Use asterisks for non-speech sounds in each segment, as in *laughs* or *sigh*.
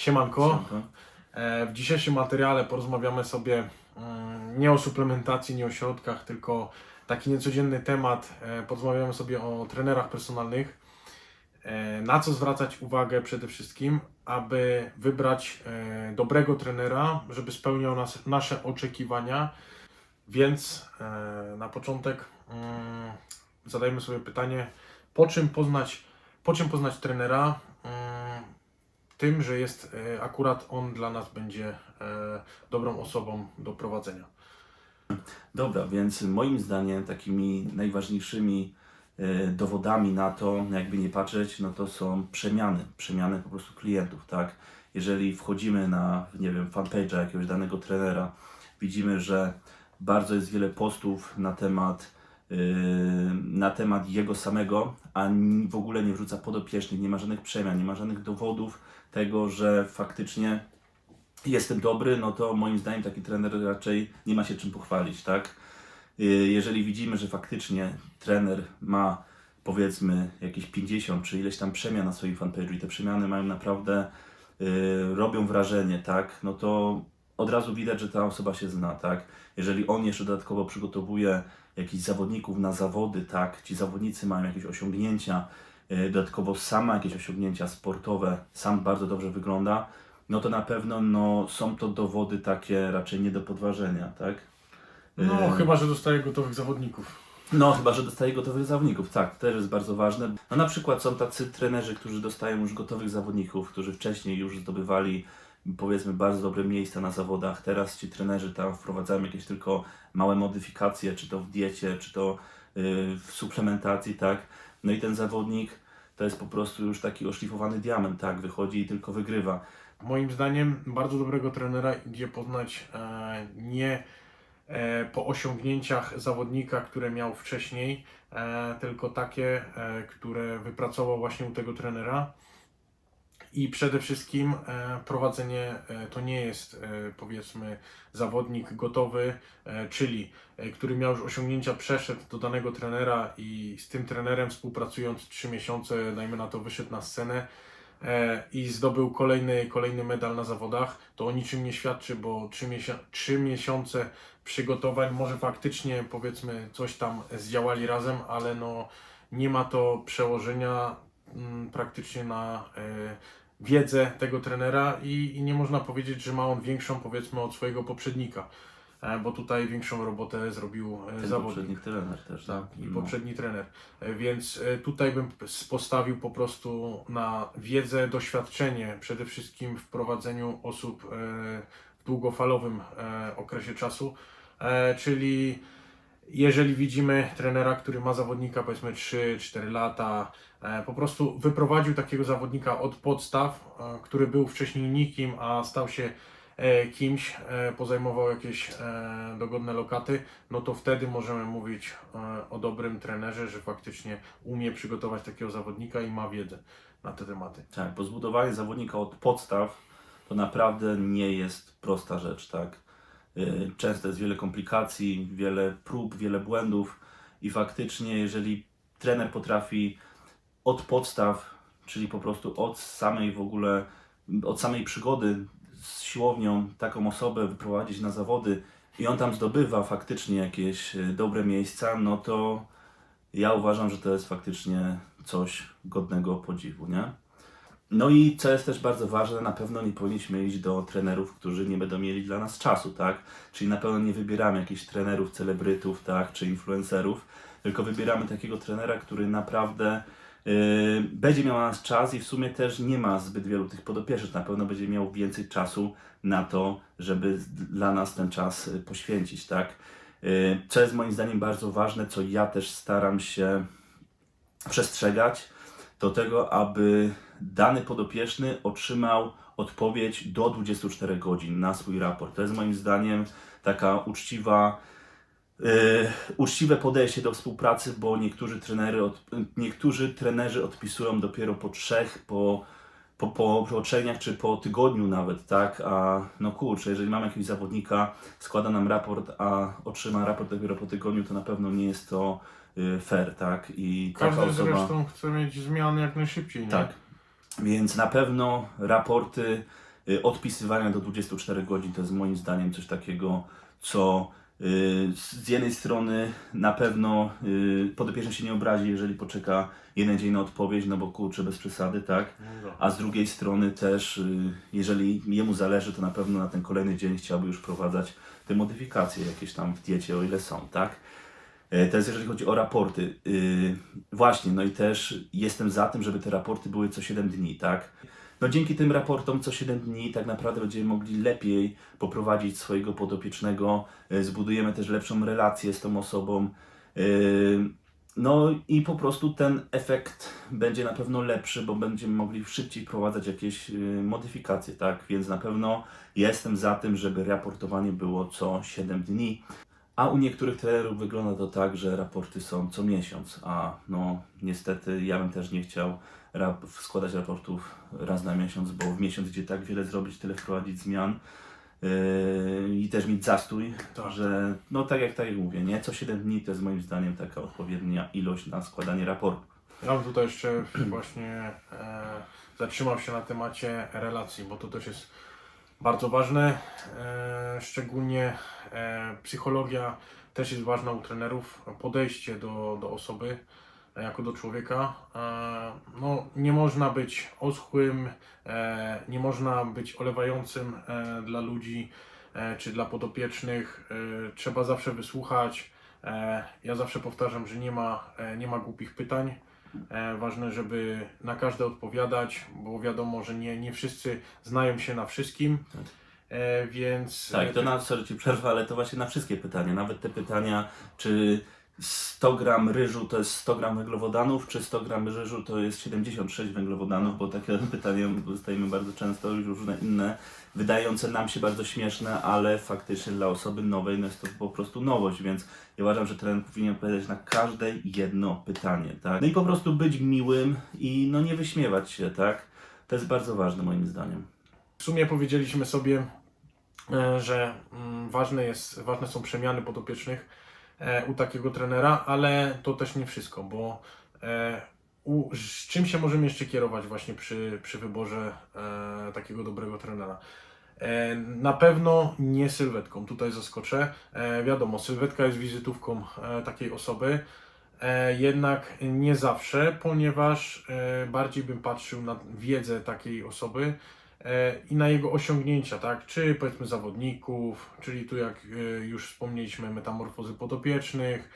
Siemanko. Siemanko. E, W dzisiejszym materiale porozmawiamy sobie mm, nie o suplementacji, nie o środkach, tylko taki niecodzienny temat. E, Porozmawiamy sobie o trenerach personalnych. E, Na co zwracać uwagę przede wszystkim, aby wybrać dobrego trenera, żeby spełniał nas, nasze oczekiwania. Więc na początek mm, zadajmy sobie pytanie, po czym poznać, po czym poznać trenera? Tym, że jest e, akurat on dla nas będzie e, dobrą osobą do prowadzenia. Dobra, więc moim zdaniem takimi najważniejszymi e, dowodami na to, jakby nie patrzeć, no to są przemiany, przemiany po prostu klientów, tak? Jeżeli wchodzimy na, nie wiem, fanpage'a jakiegoś danego trenera, widzimy, że bardzo jest wiele postów na temat na temat jego samego, a w ogóle nie wrzuca podopiecznych, nie ma żadnych przemian, nie ma żadnych dowodów tego, że faktycznie jestem dobry, no to moim zdaniem taki trener raczej nie ma się czym pochwalić, tak? Y, Jeżeli widzimy, że faktycznie trener ma powiedzmy jakieś 50 czy ileś tam przemian na swoim fanpage'u i te przemiany mają naprawdę, y, robią wrażenie, tak? No to od razu widać, że ta osoba się zna, tak? Jeżeli on jeszcze dodatkowo przygotowuje jakichś zawodników na zawody, tak? Ci zawodnicy mają jakieś osiągnięcia, y, dodatkowo sam ma jakieś osiągnięcia sportowe, sam bardzo dobrze wygląda, no to na pewno no, są to dowody takie raczej nie do podważenia, tak? No, Yy, chyba, że dostaje gotowych zawodników. No, chyba, że dostaje gotowych zawodników, tak, to też jest bardzo ważne. No na przykład są tacy trenerzy, którzy dostają już gotowych zawodników, którzy wcześniej już zdobywali powiedzmy bardzo dobre miejsca na zawodach. Teraz ci trenerzy tam wprowadzają jakieś tylko małe modyfikacje, czy to w diecie, czy to yy, w suplementacji, tak? No i ten zawodnik to jest po prostu już taki oszlifowany diament, tak? Wychodzi i tylko wygrywa. Moim zdaniem bardzo dobrego trenera idzie poznać e, nie po osiągnięciach zawodnika, które miał wcześniej, e, tylko takie, e, które wypracował właśnie u tego trenera. I przede wszystkim e, prowadzenie e, to nie jest e, powiedzmy zawodnik gotowy, e, czyli e, który miał już osiągnięcia, przeszedł do danego trenera i z tym trenerem współpracując 3 miesiące, dajmy na to, wyszedł na scenę e, i zdobył kolejny, kolejny medal na zawodach, to o niczym nie świadczy, bo 3, miesią- trzy miesiące przygotowań, może faktycznie powiedzmy coś tam zdziałali razem, ale no nie ma to przełożenia mm, praktycznie na e, wiedzę tego trenera i, i nie można powiedzieć, że ma on większą powiedzmy od swojego poprzednika, e, bo tutaj większą robotę zrobił e, Ten zawodnik. poprzedni trener też. Tak, i No. poprzedni trener. E, Więc e, tutaj bym postawił po prostu na wiedzę, doświadczenie, przede wszystkim w prowadzeniu osób e, długofalowym e, okresie czasu. E, Czyli jeżeli widzimy trenera, który ma zawodnika powiedzmy 3-4 lata, e, po prostu wyprowadził takiego zawodnika od podstaw, który był wcześniej nikim, a stał się kimś, pozajmował jakieś dogodne lokaty, no to wtedy możemy mówić o dobrym trenerze, że faktycznie umie przygotować takiego zawodnika i ma wiedzę na te tematy. Tak, bo zbudowanie zawodnika od podstaw to naprawdę nie jest prosta rzecz, tak? Yy, Często jest wiele komplikacji, wiele prób, wiele błędów i faktycznie, jeżeli trener potrafi od podstaw, czyli po prostu od samej w ogóle, od samej przygody z siłownią taką osobę wyprowadzić na zawody i on tam zdobywa faktycznie jakieś yy, dobre miejsca, no to ja uważam, że to jest faktycznie coś godnego podziwu, nie? No i co jest też bardzo ważne, na pewno nie powinniśmy iść do trenerów, którzy nie będą mieli dla nas czasu, tak? Czyli na pewno nie wybieramy jakichś trenerów, celebrytów, tak? Czy influencerów, tylko wybieramy takiego trenera, który naprawdę yy, będzie miał na nas czas i w sumie też nie ma zbyt wielu tych podopiecznych. Na pewno będzie miał więcej czasu na to, żeby dla nas ten czas y, poświęcić, tak? Yy, Co jest moim zdaniem bardzo ważne, co ja też staram się przestrzegać, do tego, aby dany podopieczny otrzymał odpowiedź do 24 godzin na swój raport. To jest moim zdaniem taka uczciwa, yy, uczciwe podejście do współpracy, bo niektórzy, trenery od, niektórzy trenerzy odpisują dopiero po trzech, po, po, po, dniach czy po tygodniu nawet, tak? A no kurczę, jeżeli mamy jakiegoś zawodnika, składa nam raport, a otrzyma raport dopiero po tygodniu, to na pewno nie jest to fair, tak? I taka Każdy osoba... zresztą chce mieć zmiany jak najszybciej, nie? Tak. Więc na pewno raporty y, odpisywania do 24 godzin to jest moim zdaniem coś takiego, co y, z jednej strony na pewno y, podopieczny się nie obrazi, jeżeli poczeka jeden dzień na odpowiedź, no bo kurczę, bez przesady, tak? A z drugiej strony też, y, jeżeli jemu zależy, to na pewno na ten kolejny dzień chciałby już wprowadzać te modyfikacje jakieś tam w diecie, o ile są, tak? E, jest jeżeli chodzi o raporty. Y, Właśnie, no i też jestem za tym, żeby te raporty były co 7 dni, tak? No dzięki tym raportom co 7 dni tak naprawdę będziemy mogli lepiej poprowadzić swojego podopiecznego, e, zbudujemy też lepszą relację z tą osobą. Y, No i po prostu ten efekt będzie na pewno lepszy, bo będziemy mogli szybciej wprowadzać jakieś modyfikacje, tak? Więc na pewno jestem za tym, żeby raportowanie było co 7 dni. A u niektórych trenerów wygląda to tak, że raporty są co miesiąc, a no niestety ja bym też nie chciał rap- składać raportów raz na miesiąc, bo w miesiąc gdzie tak wiele zrobić, tyle wprowadzić zmian yy, i też mieć zastój, Tak. że no tak jak tak jak mówię, nie? Co 7 dni to jest moim zdaniem taka odpowiednia ilość na składanie raportu. Ja bym tutaj jeszcze właśnie e, zatrzymał się na temacie relacji, bo to też jest bardzo ważne. E, szczególnie e, psychologia też jest ważna u trenerów. Podejście do, do osoby e, jako do człowieka. No, nie można być oschłym, nie można być olewającym dla ludzi czy dla podopiecznych. Trzeba zawsze wysłuchać. Ja zawsze powtarzam, że nie ma, nie ma głupich pytań. E, ważne, żeby na każde odpowiadać, bo wiadomo, że nie, nie wszyscy znają się na wszystkim. E, więc. Tak, to na sorry ci przerwę, ale to właśnie na wszystkie pytania, nawet te pytania, czy 100 gram ryżu to jest 100 gram węglowodanów, czy 100 gram ryżu to jest 76 węglowodanów, bo takie *laughs* pytania dostajemy bardzo często, już różne inne, wydające nam się bardzo śmieszne, ale faktycznie dla osoby nowej no jest to po prostu nowość, więc ja uważam, że trener powinien odpowiadać na każde jedno pytanie, tak? No i po prostu być miłym i no nie wyśmiewać się, tak? To jest bardzo ważne moim zdaniem. W sumie powiedzieliśmy sobie, e, że mm, ważne, jest, ważne są przemiany podopiecznych u takiego trenera, ale to też nie wszystko, bo e, u, z czym się możemy jeszcze kierować właśnie przy, przy wyborze e, takiego dobrego trenera? E, Na pewno nie sylwetką, tutaj zaskoczę. E, Wiadomo, sylwetka jest wizytówką e, takiej osoby, e, jednak nie zawsze, ponieważ e, bardziej bym patrzył na wiedzę takiej osoby, e, i na jego osiągnięcia, tak? Czy powiedzmy zawodników, czyli tu jak e, już wspomnieliśmy, metamorfozy podopiecznych,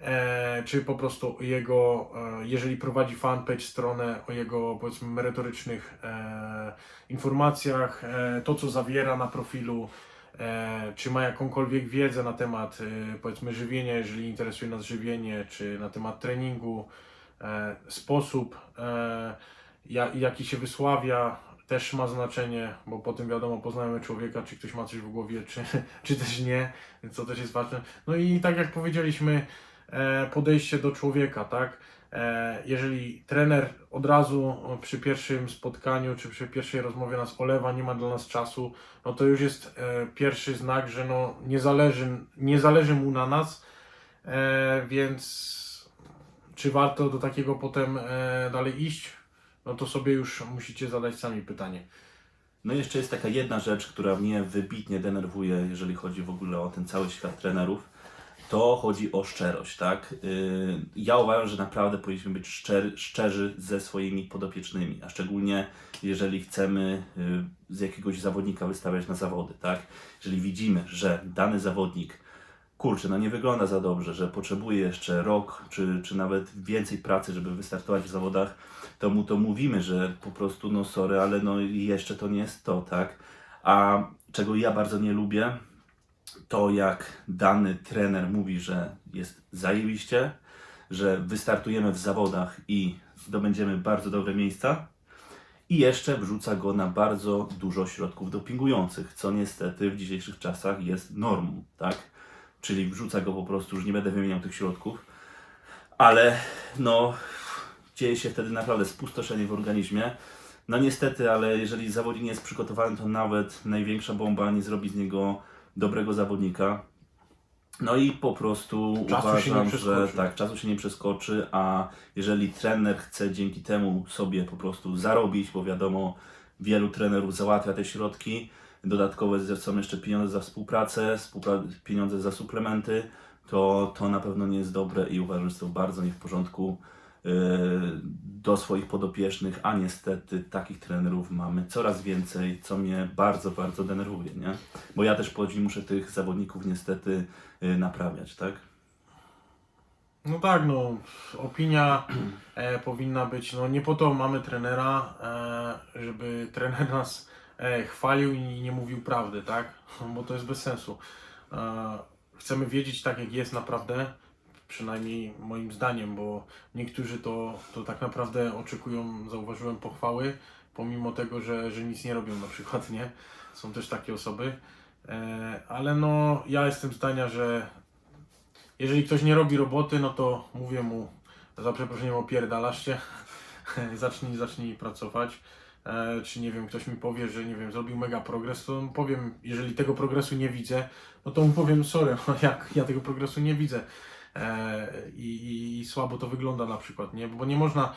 e, czy po prostu jego, e, jeżeli prowadzi fanpage, stronę o jego powiedzmy merytorycznych e, informacjach, e, to co zawiera na profilu, e, czy ma jakąkolwiek wiedzę na temat e, powiedzmy żywienia, jeżeli interesuje nas żywienie, czy na temat treningu, e, sposób e, ja, jaki się wysławia, też ma znaczenie, bo potem wiadomo, poznajemy człowieka, czy ktoś ma coś w głowie, czy, *laughs* czy też nie, to też jest ważne. No i tak jak powiedzieliśmy, e, podejście do człowieka, tak? E, jeżeli trener od razu przy pierwszym spotkaniu, czy przy pierwszej rozmowie nas olewa, nie ma dla nas czasu, no to już jest e, pierwszy znak, że no nie zależy, nie zależy mu na nas, więc czy warto do takiego potem dalej iść? No to sobie już musicie zadać sami pytanie. No i jeszcze jest taka jedna rzecz, która mnie wybitnie denerwuje, jeżeli chodzi w ogóle o ten cały świat trenerów. To chodzi o szczerość, tak? Yy, Ja uważam, że naprawdę powinniśmy być szczery, szczerzy ze swoimi podopiecznymi, a szczególnie jeżeli chcemy yy, z jakiegoś zawodnika wystawiać na zawody, tak? Jeżeli widzimy, że dany zawodnik kurczę, no nie wygląda za dobrze, że potrzebuje jeszcze rok, czy, czy nawet więcej pracy, żeby wystartować w zawodach, to mu to mówimy, że po prostu, no sorry, ale no jeszcze to nie jest to, tak? A czego ja bardzo nie lubię, to jak dany trener mówi, że jest zajebiście, że wystartujemy w zawodach i zdobędziemy bardzo dobre miejsca i jeszcze wrzuca go na bardzo dużo środków dopingujących, co niestety w dzisiejszych czasach jest normą, tak? Czyli wrzuca go po prostu, już nie będę wymieniał tych środków, ale no dzieje się wtedy naprawdę spustoszenie w organizmie. No niestety, ale jeżeli zawodnik nie jest przygotowany, to nawet największa bomba nie zrobi z niego dobrego zawodnika. No i po prostu Czasu uważam, że tak, czasu się nie przeskoczy, a jeżeli trener chce dzięki temu sobie po prostu zarobić, bo wiadomo, wielu trenerów załatwia te środki. Dodatkowe są jeszcze pieniądze za współpracę, współpra- pieniądze za suplementy. To, to na pewno nie jest dobre i uważam, że to bardzo nie w porządku do swoich podopiecznych, a niestety takich trenerów mamy coraz więcej, co mnie bardzo, bardzo denerwuje, nie? Bo ja też później muszę tych zawodników niestety yy, naprawiać, tak? No tak, no opinia e, powinna być, no nie po to mamy trenera, e, żeby trener nas e, chwalił i nie mówił prawdy, tak? *laughs* Bo to jest bez sensu. E, chcemy wiedzieć tak jak jest naprawdę, przynajmniej moim zdaniem, bo niektórzy to, to tak naprawdę oczekują, zauważyłem, pochwały, pomimo tego, że, że nic nie robią na przykład, nie? Są też takie osoby. E, ale no ja jestem zdania, że jeżeli ktoś nie robi roboty, no to mówię mu, za przeproszeniem opierdalasz się, *laughs* zacznij, zacznij pracować. E, czy nie wiem, ktoś mi powie, że nie wiem, zrobił mega progres, to powiem, jeżeli tego progresu nie widzę, no to mu powiem, sorry, *laughs* no jak ja tego progresu nie widzę. E, i, i, słabo to wygląda na przykład, nie? Bo nie można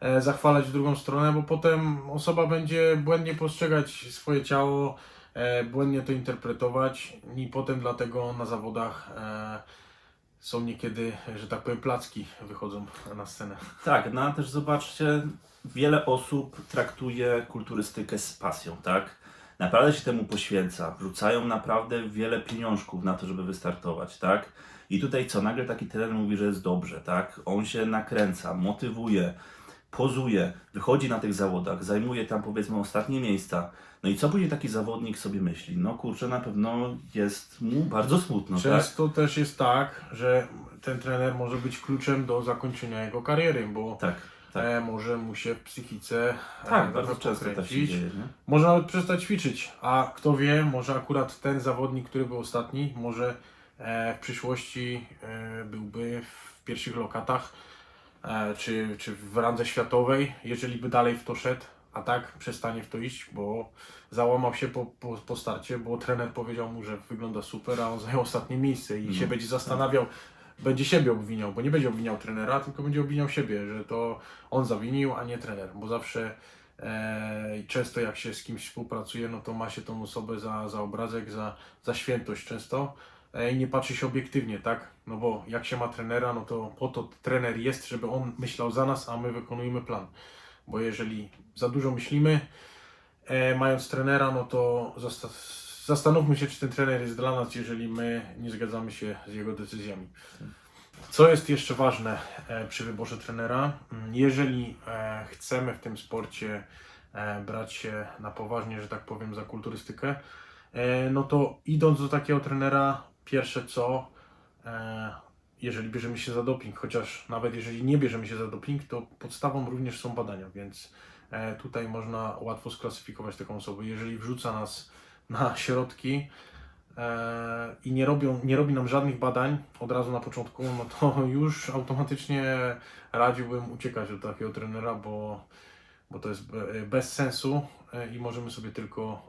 e, zachwalać w drugą stronę, bo potem osoba będzie błędnie postrzegać swoje ciało, e, błędnie to interpretować i potem dlatego na zawodach są niekiedy, że tak powiem, placki wychodzą na scenę. Tak, no też zobaczcie, wiele osób traktuje kulturystykę z pasją, tak? Naprawdę się temu poświęca, wrzucają naprawdę wiele pieniążków na to, żeby wystartować, tak? I tutaj co, nagle taki trener mówi, że jest dobrze, tak? On się nakręca, motywuje, pozuje, wychodzi na tych zawodach, zajmuje tam powiedzmy ostatnie miejsca. No i co później taki zawodnik sobie myśli? No kurczę, na pewno jest mu bardzo smutno, tak? Często też jest tak, że ten trener może być kluczem do zakończenia jego kariery, bo Tak, tak. e, może mu się w psychice e, Tak, bardzo często tak się dzieje? Może nawet przestać ćwiczyć, a kto wie, może akurat ten zawodnik, który był ostatni, może w przyszłości e, byłby w pierwszych lokatach, e, czy, czy w randze światowej, jeżeli by dalej w to szedł, a tak przestanie w to iść, bo załamał się po, po, po starcie, bo trener powiedział mu, że wygląda super, a on zajął ostatnie miejsce i się No, będzie zastanawiał, będzie siebie obwiniał, bo nie będzie obwiniał trenera, tylko będzie obwiniał siebie, że to on zawinił, a nie trener, bo zawsze e, i często jak się z kimś współpracuje, no to ma się tą osobę za, za obrazek, za, za świętość często e, nie patrzy się obiektywnie, tak? No bo jak się ma trenera, no to po to trener jest, żeby on myślał za nas, a my wykonujemy plan. Bo jeżeli za dużo myślimy, e, mając trenera, no to zasta- zastanówmy się, czy ten trener jest dla nas, jeżeli my nie zgadzamy się z jego decyzjami. Co jest jeszcze ważne e, przy wyborze trenera? Mm, Jeżeli e, chcemy w tym sporcie e, brać się na poważnie, że tak powiem, za kulturystykę, e, no to idąc do takiego trenera, pierwsze co, e, jeżeli bierzemy się za doping, chociaż nawet jeżeli nie bierzemy się za doping, to podstawą również są badania, więc e, tutaj można łatwo sklasyfikować taką osobę. Jeżeli wrzuca nas na środki e, i nie, robią, nie robi nam żadnych badań od razu na początku, no to już automatycznie radziłbym uciekać od takiego trenera, bo, bo to jest be- bez sensu i możemy sobie tylko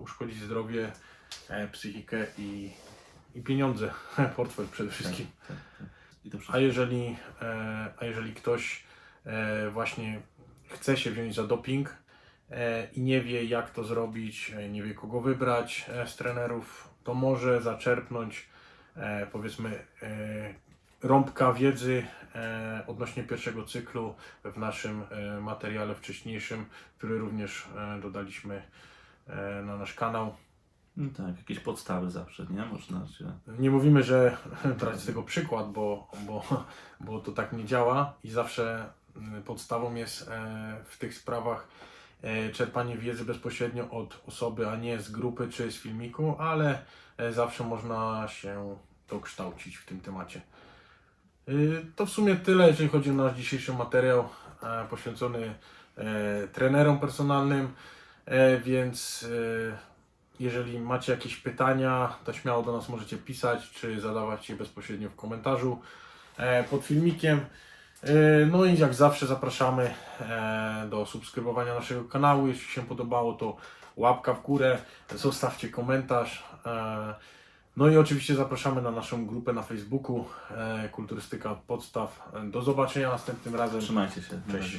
uszkodzić zdrowie, psychikę i, i pieniądze, *laughs* portfel przede wszystkim. Tak, tak. To A jeżeli, e, a jeżeli ktoś e, właśnie chce się wziąć za doping e, i nie wie jak to zrobić, e, nie wie kogo wybrać e, z trenerów, to może zaczerpnąć e, powiedzmy e, rąbka wiedzy e, odnośnie pierwszego cyklu w naszym e, materiale wcześniejszym, który również e, dodaliśmy e, na nasz kanał. No tak, jakieś podstawy zawsze, nie? Można się... Nie mówimy, że brać z tego przykład, bo, bo, *laughs* bo to tak nie działa i zawsze mm, podstawą jest e, w tych sprawach e, czerpanie wiedzy bezpośrednio od osoby, a nie z grupy czy z filmiku, ale e, zawsze można się dokształcić w tym temacie. To w sumie tyle, jeżeli chodzi o nasz dzisiejszy materiał poświęcony trenerom personalnym, więc jeżeli macie jakieś pytania, to śmiało do nas możecie pisać, czy zadawać je bezpośrednio w komentarzu e, pod filmikiem. E, No i jak zawsze zapraszamy e, do subskrybowania naszego kanału. Jeśli się podobało, to łapka w górę, zostawcie komentarz. No i oczywiście zapraszamy na naszą grupę na Facebooku Kulturystyka od podstaw. Do zobaczenia następnym razem. Trzymajcie się. Cześć.